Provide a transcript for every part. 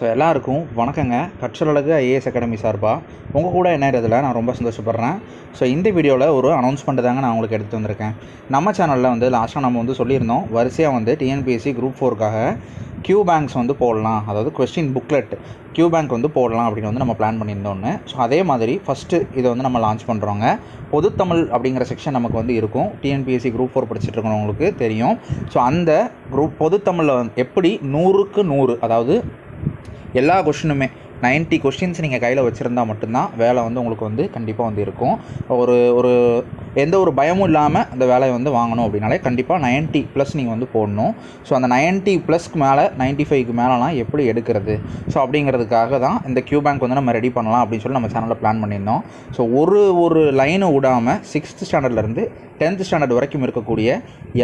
So எல்லாருக்கும் வணக்கங்க. கற்றலகு IAS academy சார்பாக உங்கள் கூட இணையறதுல நான் ரொம்ப சந்தோஷப்படுறேன். ஸோ இந்த வீடியோவில் ஒரு அனௌன்ஸ்மெண்ட் தாங்க நான் உங்களுக்கு எடுத்து வந்திருக்கேன். நம்ம சேனலில் வந்து லாஸ்ட்டாக நம்ம வந்து சொல்லியிருந்தோம். வரிசையாக வந்து டிஎன்பிஎஸ்சி குரூப் ஃபோருக்காக கியூ பேங்க்ஸ் வந்து போடலாம். அதாவது கொஸ்டின் புக்லெட் கியூ பேங்க் வந்து போடலாம் அப்படின்னு வந்து நம்ம பிளான் பண்ணியிருந்தோன்னு ஸோ அதே மாதிரி ஃபஸ்ட்டு இதை வந்து நம்ம லான்ச் பண்ணுறோங்க பொதுத்தமிழ் அப்படிங்கிற செக்ஷன் நமக்கு வந்து இருக்கும். டிஎன்பிஎஸ்சி குரூப் ஃபோர் படிச்சுட்டு இருக்கிறவங்களுக்கு தெரியும். ஸோ அந்த குரூப் பொதுத்தமிழில் வந்து எப்படி நூறுக்கு நூறு அதாவது எல்லா கொஷினுமே 90 கொஷின்ஸ் நீங்கள் கையில் வச்சுருந்தா மட்டும்தான் வேலை வந்து உங்களுக்கு வந்து கண்டிப்பாக வந்து இருக்கும். ஒரு ஒரு எந்த ஒரு பயமும் இல்லாமல் அந்த வேலையை வந்து வாங்கணும் அப்படின்னாலே கண்டிப்பாக 90 ப்ளஸ் நீங்கள் வந்து போடணும். ஸோ அந்த 90 ப்ளஸ்க்கு மேலே 95 ஃபைவ்க்கு மேலெலாம் எப்படி எடுக்கிறது? ஸோ அப்படிங்கிறதுக்காக தான் இந்த கியூ பேங்க் வந்து நம்ம ரெடி பண்ணலாம் அப்படின்னு சொல்லி நம்ம சேனலில் பிளான் பண்ணியிருந்தோம். ஸோ ஒரு ஒரு லைனை விடாமல் சிக்ஸ்த் ஸ்டாண்டர்ட்லேருந்து டென்த் ஸ்டாண்டர்ட் வரைக்கும் இருக்கக்கூடிய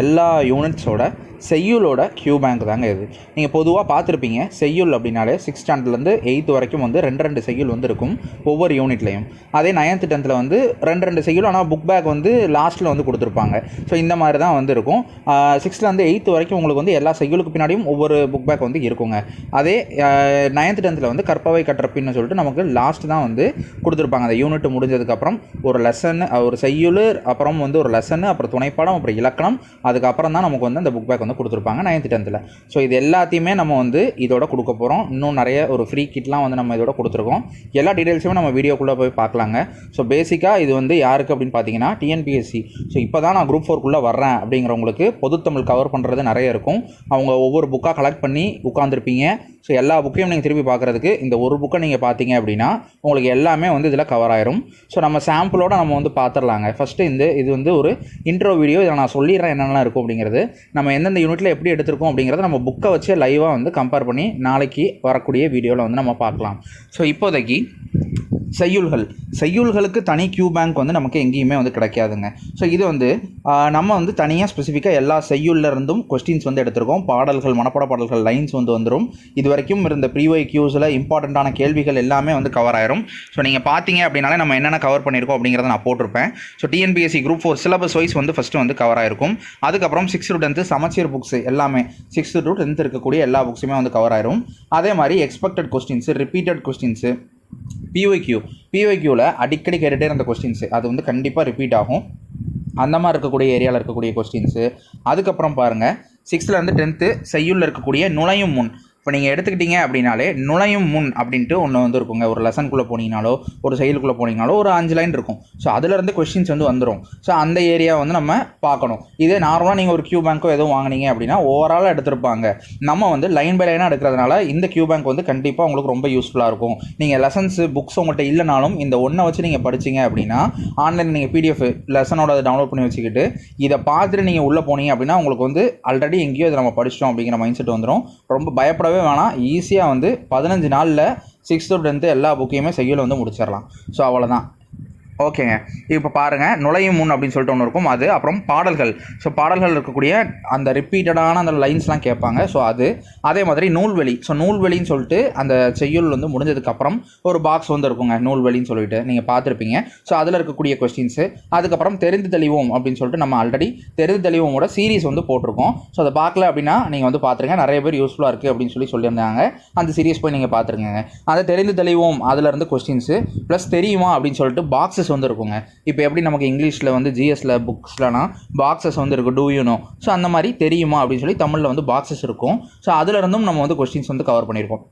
எல்லா யூனிட்ஸோட செய்யுளோட கியூ பேங்க் தாங்க இது. நீங்கள் பொதுவாக பார்த்துருப்பீங்க செய்யுள் அப்படின்னாலே சிக்ஸ் ஸ்டாண்டர்ட்லேருந்து எயித்து வரைக்கும் வந்து ரெண்டு ரெண்டு செய்யுள் வந்து இருக்கும் ஒவ்வொரு யூனிட்லையும் அதே நைன்த்து டென்த்தில் வந்து ரெண்டு ரெண்டு செய்யுள் ஆனால் புக் பேக் வந்து வந்து லாஸ்ட்டில் வந்து கொடுத்துருப்பாங்க. ஸோ இந்த மாதிரி தான் வந்து இருக்கும். சிக்ஸ்த்லேருந்து எயித்து வரைக்கும் உங்களுக்கு வந்து எல்லா செய்யுளுக்கு பின்னாடியும் ஒவ்வொரு புக் பேக் வந்து இருக்குங்க. அதே நைன்த் டென்த்தில் வந்து கற்பவை கற்றப்பின்னு சொல்லிட்டு நமக்கு லாஸ்ட் தான் வந்து கொடுத்துருப்பாங்க. அந்த யூனிட் முடிஞ்சதுக்கப்புறம் ஒரு லெசன் ஒரு செய்யுள் அப்புறம் வந்து ஒரு லெசன் அப்புறம் துணைப்பாடம் அப்புறம் இலக்கணம் அதுக்கப்புறம் தான் நமக்கு வந்து அந்த புக் பேக் வந்து கொடுத்துருப்பாங்க நைன்த் டென்த்தில் ஸோ இது எல்லாத்தையுமே நம்ம வந்து இதோட கொடுக்க போகிறோம் இன்னும் நிறைய ஒரு ஃப்ரீ கிட்லாம் வந்து நம்ம இதோட கொடுத்துருக்கோம். எல்லா டீட்டெயில்ஸுமே நம்ம வீடியோக்குள்ளே போய் பார்க்கலாங்க. ஸோ பேசிக்காக இது வந்து யாருக்கு அப்படின்னு பார்த்தீங்கன்னா டிஎன்பிஎஸ்சி ஸோ இப்போ தான் நான் குரூப் ஃபோர்க்குள்ளே வர்றேன் அப்படிங்கிறவங்களுக்கு பொதுத்தமிழ் கவர் பண்ணுறது நிறைய இருக்கும். அவங்க ஒவ்வொரு புக்காக கலெக்ட் பண்ணி உட்காந்துருப்பீங்க ஸோ எல்லா புக்கையும் நீங்கள் திருப்பி பார்க்குறதுக்கு இந்த ஒரு புக்கை நீங்கள் பார்த்தீங்க அப்படின்னா உங்களுக்கு எல்லாமே வந்து இதில் கவர் ஆயிரும். ஸோ நம்ம சாம்பிளோட நம்ம வந்து பார்த்துடலாங்க ஃபஸ்ட்டு இந்த இது வந்து ஒரு இன்ட்ரோ வீடியோ இதில் நான் சொல்லிடுறேன் என்னென்னலாம் இருக்கும் அப்படிங்கிறது. நம்ம எந்தெந்த யூனிட்டில் எப்படி எடுத்திருக்கோம் அப்படிங்கிறத நம்ம புக்கை வச்சு லைவாக வந்து கம்பேர் பண்ணி நாளைக்கு வரக்கூடிய வீடியோவில் வந்து நம்ம பார்க்கலாம். ஸோ இப்போதைக்கு செய்யுள்கள். செய்யுள்களுக்கு தனி கியூ பேங்க் வந்து நமக்கு எங்கேயுமே வந்து கிடைக்காதுங்க. ஸோ இது வந்து நம்ம வந்து தனியாக ஸ்பெசிஃபிக்காக எல்லா செய்யுள்லேருந்தும் கொஸ்டின்ஸ் வந்து எடுத்திருக்கோம். பாடல்கள் மனப்பாட பாடல்கள் லைன்ஸ் வந்து வந்துடும் இது வரைக்கும் இருந்த ப்ரீவை கியூஸில் இம்பார்ட்டண்ட்டான கேள்விகள் எல்லாமே வந்து கவர் ஆயிரும். ஸோ நீங்கள் பார்த்தீங்க அப்படின்னாலே நம்ம என்னென்ன கவர் பண்ணியிருக்கோம் அப்படிங்கிறத நான் போட்டிருப்பேன். So TNPSC group four syllabus wise வந்து ஃபஸ்ட்டு வந்து கவர் ஆயிருக்கும். அதுக்கப்புறம் சிக்ஸ் டு டென்த்து சமச்சீர் புக்ஸ் எல்லாமே சிக்ஸ்த்து டு டென்த் இருக்கக்கூடிய எல்லா புக்ஸுமே வந்து கவர் ஆயிரும். அதே மாதிரி expected questions repeated questions PYQ பிஒய்க்யூவில் அடிக்கடி கேட்டுகிட்டே இருந்த கொஸ்டின்ஸு அது வந்து கண்டிப்பாக ரிப்பீட் ஆகும். அந்த மாதிரி இருக்கக்கூடிய ஏரியாவில் இருக்கக்கூடிய கொஸ்டின்ஸு அதுக்கப்புறம் பாருங்கள் சிக்ஸ்த்துலேருந்து டென்த்து செய்யுளில் இருக்கக்கூடிய நுழையும் முன். இப்போ நீங்கள் எடுத்துக்கிட்டீங்க அப்படின்னாலே நுழையும் முன் அப்படின்ட்டு ஒன்று வந்து இருக்குங்க ஒரு லெசனுக்குள்ளே போனீங்கனாலோ ஒரு செயலுக்குள்ளே போனீங்கனாலோ ஒரு அஞ்சு லைன் இருக்கும். ஸோ அதுலேருந்து கொஷின்ஸ் வந்து வந்துடும் ஸோ அந்த ஏரியா வந்து நம்ம பார்க்கணும். இதே நார்மலாக நீங்கள் ஒரு கியூ பேங்க்கோ எதுவும் வாங்குனீங்க அப்படின்னா ஓவராலாக எடுத்திருப்பாங்க. நம்ம வந்து லைன் பை லைனாக எடுக்கிறதுனால இந்த கியூ பேங்க் வந்து கண்டிப்பாக உங்களுக்கு ரொம்ப யூஸ்ஃபுல்லாக இருக்கும். நீங்கள் லெசன்ஸு புக்ஸ் உங்கள்கிட்ட இல்லைனாலும் இந்த ஒன்றை வச்சு நீங்கள் படிச்சீங்க அப்படின்னா ஆன்லைன் நீங்கள் பிடிஎஃப் லெசனோட டவுன்லோட் பண்ணி வச்சுக்கிட்டு இதை பார்த்துட்டு நீங்கள் உள்ளே போனீங்க அப்படின்னா உங்களுக்கு வந்து ஆல்ரெடி எங்கேயோ இதை நம்ம படிச்சிட்டோம் அப்படிங்கிற மைண்ட் செட் வந்துடும் ரொம்ப பயப்படவே வேணாம். ஈஸியாக வந்து பதினஞ்சு நாளில் சிக்ஸ்த்து டென்த்து எல்லா புக்கையுமே செய்யல வந்து முடிச்சிடலாம் ஸோ அவ்வளோதான் ஓகேங்க. இப்போ பாருங்கள் நுழையும் முன் அப்படின்னு சொல்லிட்டு ஒன்று இருக்கும். அது அப்புறம் பாடல்கள். ஸோ பாடல்கள் இருக்கக்கூடிய அந்த ரிப்பீட்டடான அந்த லைன்ஸ்லாம் கேட்பாங்க. ஸோ அது அதே மாதிரி நூல்வெளி. ஸோ நூல்வெளின்னு சொல்லிட்டு அந்த செய்யுள் வந்து முடிஞ்சதுக்கப்புறம் ஒரு பாக்ஸ் வந்து இருக்குங்க. நூல்வெளின்னு சொல்லிட்டு நீங்கள் பார்த்துருப்பீங்க. ஸோ அதில் இருக்கக்கூடிய கொஸ்டின்ஸு அதுக்கப்புறம் தெரிந்து தெளிவோம் அப்படின்னு சொல்லிட்டு நம்ம ஆல்ரெடி தெரிந்து தெளிவோமோட சீரீஸ் வந்து போட்டிருக்கோம். ஸோ அதை பார்க்கல அப்படின்னா நீங்கள் வந்து பார்த்துருங்க. நிறைய பேர் யூஸ்ஃபுல்லாக இருக்குது அப்படின்னு சொல்லி சொல்லியிருந்தாங்க. அந்த சீரீஸ் போய் நீங்கள் பார்த்துருங்க அதை தெரிந்து தெளிவோம். அதில் இருந்து கொஸ்டின்ஸு ப்ளஸ் தெரியுமா அப்படின்னு சொல்லிட்டு பாக்ஸஸ் வந்து இருக்குங்க. இப்போ எப்படி நமக்கு இங்கிலீஷில் வந்து ஜிஎஸ்ல புக்ஸ்லனா பாக்ஸஸ் வந்து இருக்கும் டூ யூனோ ஸோ அந்த மாதிரி தெரியுமா அப்படின்னு சொல்லி தமிழில் வந்து பாக்ஸஸ் இருக்கும். ஸோ அதுல இருந்தும் நம்ம வந்து கொஸ்டின்ஸ் வந்து கவர் பண்ணியிருக்கோம்.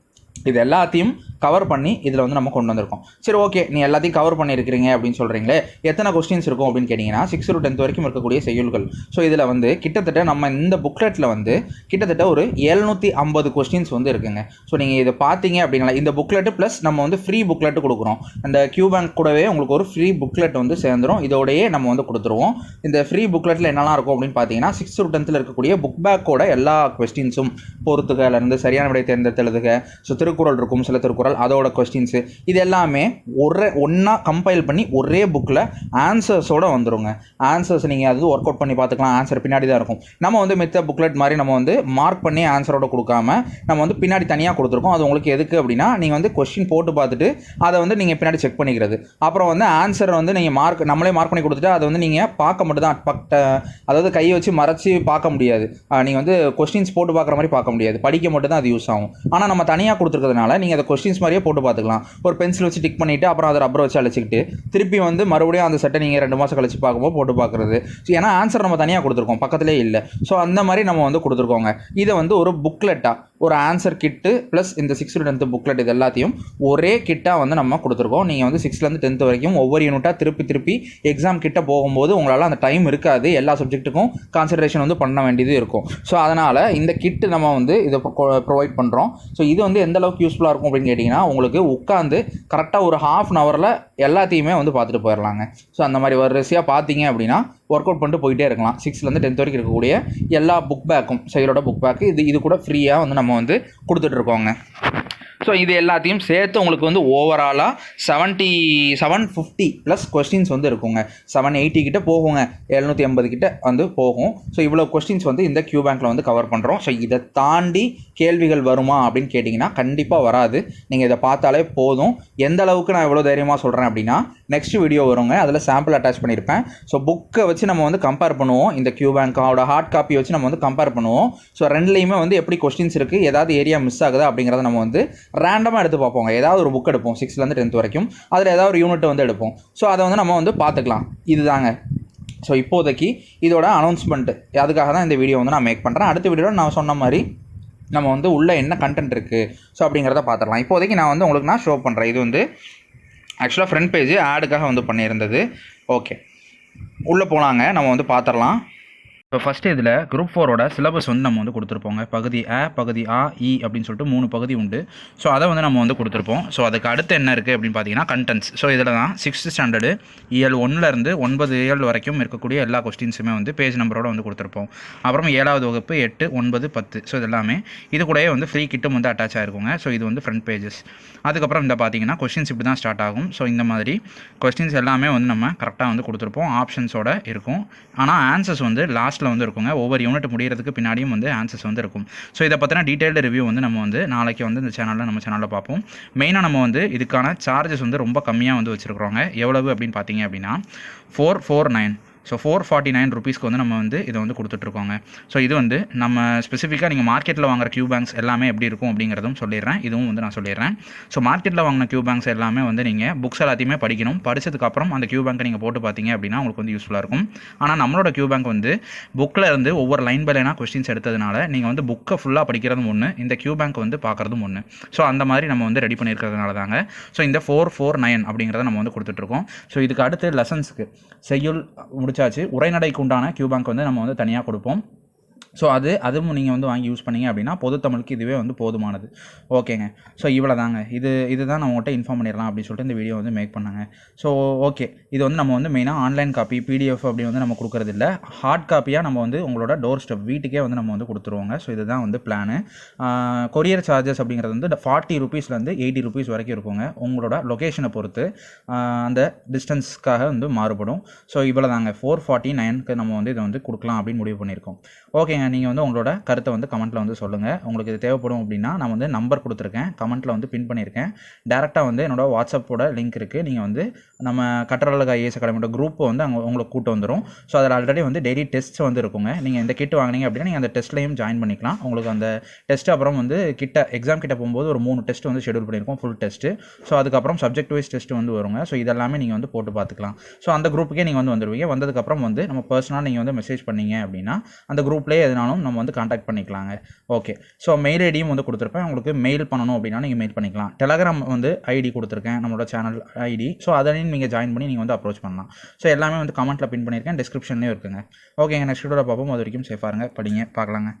இது எல்லாத்தையும் கவர் பண்ணி இதில் வந்து நம்ம கொண்டு வந்திருக்கோம். சரி ஓகே நீ எல்லாத்தையும் கவர் பண்ணியிருக்கிறீங்க அப்படின்னு சொல்கிறீங்களே எத்தனை கொஸ்டின்ஸ் இருக்கும் அப்படின்னு கேட்டிங்கன்னா சிக்ஸ் டு டென்த் வரைக்கும் இருக்கக்கூடிய செய்யுள்கள் ஸோ இதில் வந்து கிட்டத்தட்ட நம்ம இந்த புக்லெட்டில் வந்து கிட்டத்தட்ட ஒரு எழுநூற்றி ஐம்பது கொஸ்டின்ஸ் வந்து இருக்குங்க. ஸோ நீங்கள் இதை பார்த்தீங்க அப்படின்னா இந்த புக்லெட்டு ப்ளஸ் நம்ம வந்து ஃப்ரீ புக்லெட்டு கொடுக்குறோம். அந்த கியூ பேங்க் கூடவே உங்களுக்கு ஒரு ஃப்ரீ புக்லெட் வந்து சேர்ந்துடும் இதோடையே நம்ம வந்து கொடுத்துருவோம். இந்த ஃப்ரீ புக்லெட்டில் என்னெல்லாம் இருக்கும் அப்படின்னு பார்த்தீங்கன்னா சிக்ஸ் டு டென்த்தில் இருக்கக்கூடிய புக் பேக்கோட எல்லா கொஸ்டின்ஸும் பொறுத்துகலேருந்து சரியான விடை தேர்ந்தெடுத்தெழுதுக ஸோ திருக்குறள் இருக்கும் சில திருக்குறள் அதோட கொஸ்டின்ஸு இது எல்லாமே ஒரே ஒன்றா கம்பைல் பண்ணி ஒரே புக்கில் ஆன்சர்ஸோட வந்துடுங்க ஆன்சர்ஸ் நீங்கள் அது ஒர்க் அவுட் பண்ணி பார்த்துக்கலாம். ஆன்சர் பின்னாடி தான் இருக்கும். நம்ம வந்து மித்த புக்லெட் மாதிரி நம்ம வந்து மார்க் பண்ணி ஆன்சரோட கொடுக்காம நம்ம வந்து பின்னாடி தனியாக கொடுத்துருக்கோம். அது உங்களுக்கு எதுக்கு அப்படின்னா நீங்கள் வந்து கொஸ்டின் போட்டு பார்த்துட்டு அதை வந்து நீங்கள் பின்னாடி செக் பண்ணிக்கிறது. அப்புறம் வந்து ஆன்சரை வந்து நீங்கள் மார்க் நம்மளே மார்க் பண்ணி கொடுத்துட்டு அதை வந்து நீங்கள் பார்க்க மட்டும் தான் பக்ட அதாவது கையை வச்சு மறைச்சி பார்க்க முடியாது. நீங்கள் வந்து கொஸ்டின்ஸ் போட்டு பார்க்குற மாதிரி பார்க்க முடியாது. படிக்க மட்டும் தான் அது யூஸ் ஆகும். ஆனால் நம்ம தனியாக கொடுத்து கொடுத்துருக்கிறதுனால நீங்கள் அதை கொஸ்டின்ஸ் மாதிரியே போட்டு பார்த்துக்கலாம். ஒரு பென்சில் வச்சு டிக் பண்ணிவிட்டு அப்புறம் அதை ரப்பர் வச்சு அழைச்சிக்கிட்டு திருப்பி வந்து மறுபடியும் அந்த செட்டை நீங்கள் ரெண்டு மாதம் கழிச்சு பார்க்கும்போது போட்டு பார்க்குறது. ஸோ ஏன்னா ஆன்சர் நம்ம தனியாக கொடுத்துருக்கோம் பக்கத்துலேயே இல்லை. ஸோ அந்த மாதிரி நம்ம வந்து கொடுத்துருக்கோங்க. இதை வந்து ஒரு புக்லெட்டாக ஒரு ஆன்சர் கிட்டு ப்ளஸ் இந்த சிக்ஸ்த்து டென்த்து புக்லெட் இது எல்லாத்தையும் ஒரே கிட்டாக வந்து நம்ம கொடுத்துருக்கோம். நீங்கள் வந்து சிக்ஸ்த்லேருந்து டென்த் வரைக்கும் ஒவ்வொரு யூனிட்டாக திருப்பி திருப்பி எக்ஸாம் கிட்ட போகும்போது உங்களால் அந்த டைம் இருக்காது. எல்லா சப்ஜெக்ட்டுக்கும் கான்சன்ட்ரேஷன் வந்து பண்ண வேண்டியது இருக்கும். ஸோ அதனால் இந்த கிட்டு நம்ம வந்து இதை ப்ரொவைட் பண்ணுறோம் ஸோ இது வந்து எந்த அளவுக்கு யூஸ்ஃபுல்லாக இருக்கும் அப்படின்னு கேட்டிங்கன்னா உங்களுக்கு உட்காந்து கரெக்டாக ஒரு ஹாஃப் அன் ஹவரில் எல்லாத்தையுமே வந்து பார்த்துட்டு போயிடலாங்க ஸோ அந்த மாதிரி வரிசையாக பார்த்தீங்க அப்படின்னா ஒர்க் அவுட் பண்ணிட்டு போயிட்டே இருக்கலாம். சிக்ஸ்த்லேருந்து டென்த் வரைக்கும் இருக்கக்கூடிய எல்லா புக் பேக்கும் செயலோட புக் பேக்கு இது இது கூட ஃப்ரீயாக வந்து நம்ம வந்து கொடுத்துட்ருக்கோங்க ஸோ இது எல்லாத்தையும் சேர்த்து உங்களுக்கு வந்து ஓவராலாக seventy seven fifty plus questions வந்து இருக்குங்க. செவன் எயிட்டி கிட்ட போகுங்க. எழுநூற்றி எண்பது கிட்ட வந்து போகும். ஸோ இவ்வளோ கொஸ்டின்ஸ் வந்து இந்த கியூ பேங்க்கில் வந்து கவர் பண்ணுறோம் ஸோ இதை தாண்டி கேள்விகள் வருமா அப்படின்னு கேட்டிங்கன்னா கண்டிப்பாக வராது. நீங்கள் இதை பார்த்தாலே போதும். எந்த அளவுக்கு நான் எவ்வளோ தைரியமாக சொல்கிறேன் அப்படின்னா நெக்ஸ்ட் வீடியோ வருங்க. அதில் சாம்பிள் அட்டாச் பண்ணியிருப்பேன் ஸோ புக்கை வச்சு நம்ம வந்து கம்பேர் பண்ணுவோம். இந்த கியூ பேங்க்கோட ஹார்ட் காப்பியை வச்சு நம்ம வந்து கம்பேர் பண்ணுவோம். ஸோ ரெண்டுலேயுமே வந்து எப்படி கொஸ்டின்ஸ் இருக்குது ஏதாவது ஏரியா மிஸ் ஆகுதா அப்படிங்கிறத நம்ம வந்து ரேண்டமாக எடுத்து பார்ப்போங்க. ஏதாவது ஒரு புக் எடுப்போம் சிக்ஸ்த்லேருந்து டென்த் வரைக்கும். அதில் ஏதாவது ஒரு யூனிட் வந்து எடுப்போம். ஸோ அதை வந்து நம்ம வந்து பார்த்துக்கலாம். இதுதாங்க. ஸோ இப்போதைக்கு இதோட அனௌன்ஸ்மெண்ட் அதுக்காக தான் இந்த வீடியோ வந்து நான் மேக் பண்ணுறேன் அடுத்த வீடியோவில் நான் சொன்ன மாதிரி நம்ம வந்து உள்ளே என்ன கண்டென்ட் இருக்குது ஸோ அப்படிங்கிறத பார்த்துடலாம். இப்போதைக்கு நான் வந்து உங்களுக்கு நான் ஷோ பண்ணுறேன் இது வந்து ஆக்சுவலாக ஃப்ரண்ட் பேஜ் ஆடுக்காக வந்து பண்ணியிருந்தது. ஓகே உள்ளே போனாங்க நம்ம வந்து பார்த்துடலாம். இப்போ ஃபஸ்ட்டு இதில் குரூப் ஃபோரோட சிலபஸ் வந்து நம்ம வந்து கொடுத்துருப்போங்க. பகுதி அ பகுதி ஆ இ e அப்படின்னு சொல்லிட்டு மூணு பகுதி உண்டு. ஸோ அதை வந்து நம்ம வந்து கொடுத்துருப்போம். ஸோ அதுக்கு அடுத்து என்ன இருக்குது அப்படின்னு பார்த்தீங்கன்னா கண்டென்ட்ஸ் ஸோ இதில் தான் சிக்ஸ்த் ஸ்டாண்டர்டு இயல் ஒன்றுலேருந்து ஒன்பது இயல் வரைக்கும் இருக்கக்கூடிய எல்லா கொஸ்டின்ஸுமே வந்து பேஜ் நம்பரோட வந்து கொடுத்துருப்போம். அப்புறம் ஏழாவது வகுப்பு எட்டு ஒன்பது பத்து. ஸோ இது எல்லாமே இது கூடயே வந்து ஃப்ரீ கிட்டும் வந்து அட்டாச் ஆகிருக்குங்க ஸோ இது வந்து ஃப்ரண்ட் பேஜஸ் அதுக்கப்புறம் இந்த பார்த்தீங்கன்னா கொஸ்டின்ஸ் இப்படி தான் ஸ்டார்ட் ஆகும். ஸோ இந்த மாதிரி கொஸ்டின்ஸ் எல்லாமே வந்து நம்ம கரெக்டாக வந்து கொடுத்துருப்போம். ஆப்ஷன்ஸோட இருக்கும். ஆனால் ஆன்சர்ஸ் வந்து லாஸ்ட்டில் வந்து இருக்குங்க. ஒவ்வொரு யூனிட் முடியறதுக்கு பின்னாடியும் வந்து ஆன்சர்ஸ் வந்து இருக்கும். ஸோ இதை பற்றின டீட்டெயில்டு ரிவ்யூ வந்து நம்ம வந்து நாளைக்கு வந்து இந்த சேனலில் நம்ம சேனலில் பார்ப்போம். மெயினாக நம்ம வந்து இதுக்கான சார்ஜஸ் வந்து ரொம்ப கம்மியாக வந்து வச்சுருக்குறோங்க. எவ்வளவு அப்படின்னு பார்த்தீங்க அப்படின்னா four four nine so four forty nine ருபீஸ்க்கு வந்து நம்ம வந்து இதை வந்து கொடுத்துட்ருக்கோங்க. ஸோ இது வந்து நம்ம ஸ்பெசிஃபிக்காக நீங்கள் மார்க்கெட்டில் வாங்குற கியூ பேங்க்ஸ் எல்லாமே எப்படி இருக்கும் அப்படிங்கிறதும் சொல்லிடுறேன். இதுவும் வந்து நான் சொல்லிடுறேன். ஸோ மார்க்கெட்டில் வாங்கின கியூ பேங்க்ஸ் எல்லாமே வந்து நீங்கள் புக்ஸ் எல்லாத்தையுமே படிக்கணும். படிச்சதுக்கப்புறம் அந்த கியூ பேங்க்கை நீங்கள் போட்டு பார்த்தீங்க அப்படின்னா உங்களுக்கு வந்து யூஸ்ஃபுல்லாக இருக்கும். ஆனால் நம்மளோட கியூ பேங்க் வந்து புக்கில் இருந்து ஒவ்வொரு லைன் பை லைனாக கொஸ்டின்ஸ் எடுத்ததுனால நீங்கள் வந்து புக்கை ஃபுல்லாக படிக்கிறதும் ஒன்று இந்த கியூ பேங்க் வந்து பார்க்குறதும் ஒன்று ஸோ அந்த மாதிரி நம்ம வந்து ரெடி பண்ணியிருக்கிறதுனால தாங்க. ஸோ இந்த ஃபோர் ஃபோர் நைன் அப்படிங்கிறத நம்ம வந்து கொடுத்துட்ருக்கோம். ஸோ இதுக்கு அடுத்து லெசன்ஸ்க்கு செய்யுள் முடிச்சாச்சு. உரைநடைக்கு உண்டான கியூ பேங்க் வந்து நம்ம வந்து தனியாக கொடுப்போம். ஸோ அது அதுவும் நீங்கள் வந்து வாங்கி யூஸ் பண்ணீங்க அப்படின்னா பொது தமிழுக்கு இதுவே வந்து போதுமானது. ஓகேங்க ஸோ இவ்வளோ தாங்க இது இதுதான் நான் உங்கள்கிட்ட இன்ஃபார்ம் பண்ணிடலாம் அப்படின்னு சொல்லிட்டு இந்த வீடியோ வந்து மேக் பண்ணாங்க. ஸோ ஓகே இது வந்து நம்ம வந்து மெயினாக ஆன்லைன் காப்பி பிடிஎஃப் அப்படி வந்து நம்ம கொடுக்குறது இல்லை. ஹார்ட் காப்பியாக நம்ம வந்து உங்களோட டோர் ஸ்டெப் வீட்டுக்கே வந்து நம்ம வந்து கொடுத்துருவோங்க. ஸோ இதுதான் வந்து பிளானு கொரியர் சார்ஜஸ் அப்படிங்கிறது வந்து ஃபார்ட்டி ருபீஸ்லேருந்து எயிட்டி ருபீஸ் வரைக்கும் இருக்குங்க. உங்களோட லொக்கேஷனை பொறுத்து அந்த டிஸ்டன்ஸ்க்காக வந்து மாறுபடும். ஸோ இவ்வளோ தாங்க ஃபோர் ஃபார்ட்டி நைனுக்கு நம்ம வந்து இதை வந்து கொடுக்கலாம் அப்படின்னு முடிவு பண்ணியிருக்கோம். ஓகேங்க நீங்கள் வந்து உங்களோட கருத்தை வந்து கமெண்ட்டில் வந்து சொல்லுங்கள் உங்களுக்கு இது தேவைப்படும் அப்படின்னா நான் வந்து நம்பர் கொடுத்துருக்கேன். கமெண்ட்டில் வந்து பின் பண்ணியிருக்கேன். டேரெக்டாக வந்து என்னோட வாட்ஸ்அப்போட லிங்க் இருக்குது நீங்கள் வந்து நம்ம கட்டரலக ஐஏஎஸ் அகாடமியோட குரூப்பை வந்து அங்கே உங்களுக்கு கூட்டு வந்துடும் ஸோ அதில் ஆல்ரெடி வந்து டெய்லி டெஸ்ட் வந்து இருக்குங்க. நீங்கள் இந்த கிட் வாங்கினீங்க அப்படின்னா நீங்கள் அந்த டெஸ்ட்லையும் ஜாயின் பண்ணிக்கலாம். உங்களுக்கு அந்த டெஸ்ட் அப்புறம் வந்து கிட்ட எக்ஸாம் கிட்ட போகும்போது ஒரு மூணு டெஸ்ட் வந்து ஷெடியூல் பண்ணியிருக்கோம் ஃபுல் டெஸ்ட்டு ஸோ அதுக்கப்புறம் சப்ஜெக்ட் வைஸ் டெஸ்ட் வந்து வருங்க. ஸோ இதெல்லாமே நீங்கள் வந்து போட்டு பார்த்துக்கலாம். ஸோ அந்த குரூப்புக்கே நீங்கள் வந்து வந்துடுவீங்க வந்ததுக்கப்புறம் வந்து நம்ம பர்சனலாக நீங்கள் வந்து மெசேஜ் பண்ணீங்க அப்படின்னா அந்த குரூப்லேயே எதுனாலும் நம்ம வந்து காண்டாக்ட் பண்ணிக்கலாங்க. ஓகே ஸோ மெயில் ஐடியும் வந்து கொடுத்துருப்பேன். உங்களுக்கு மெயில் பண்ணணும் அப்படின்னா நீங்கள் மெயில் பண்ணிக்கலாம். டெலகிராம் வந்து ஐடி கொடுத்துருக்கேன் நம்மளோட சேனல் ஐடி ஸோ அதையும் நீங்கள் ஜாயின் பண்ணி நீங்கள் வந்து அப்ரோச் பண்ணலாம். ஸோ எல்லாமே வந்து கமெண்ட்டில் பின் பண்ணியிருக்கேன். டிஸ்கிரிப்ஷன்லேயும் இருக்குங்க. ஓகேங்க நெக்ஸ்ட் வீடியோவில் பார்ப்போம். அது வரைக்கும் சேஃபாக இருங்க. படிங்க பார்க்கலாங்க.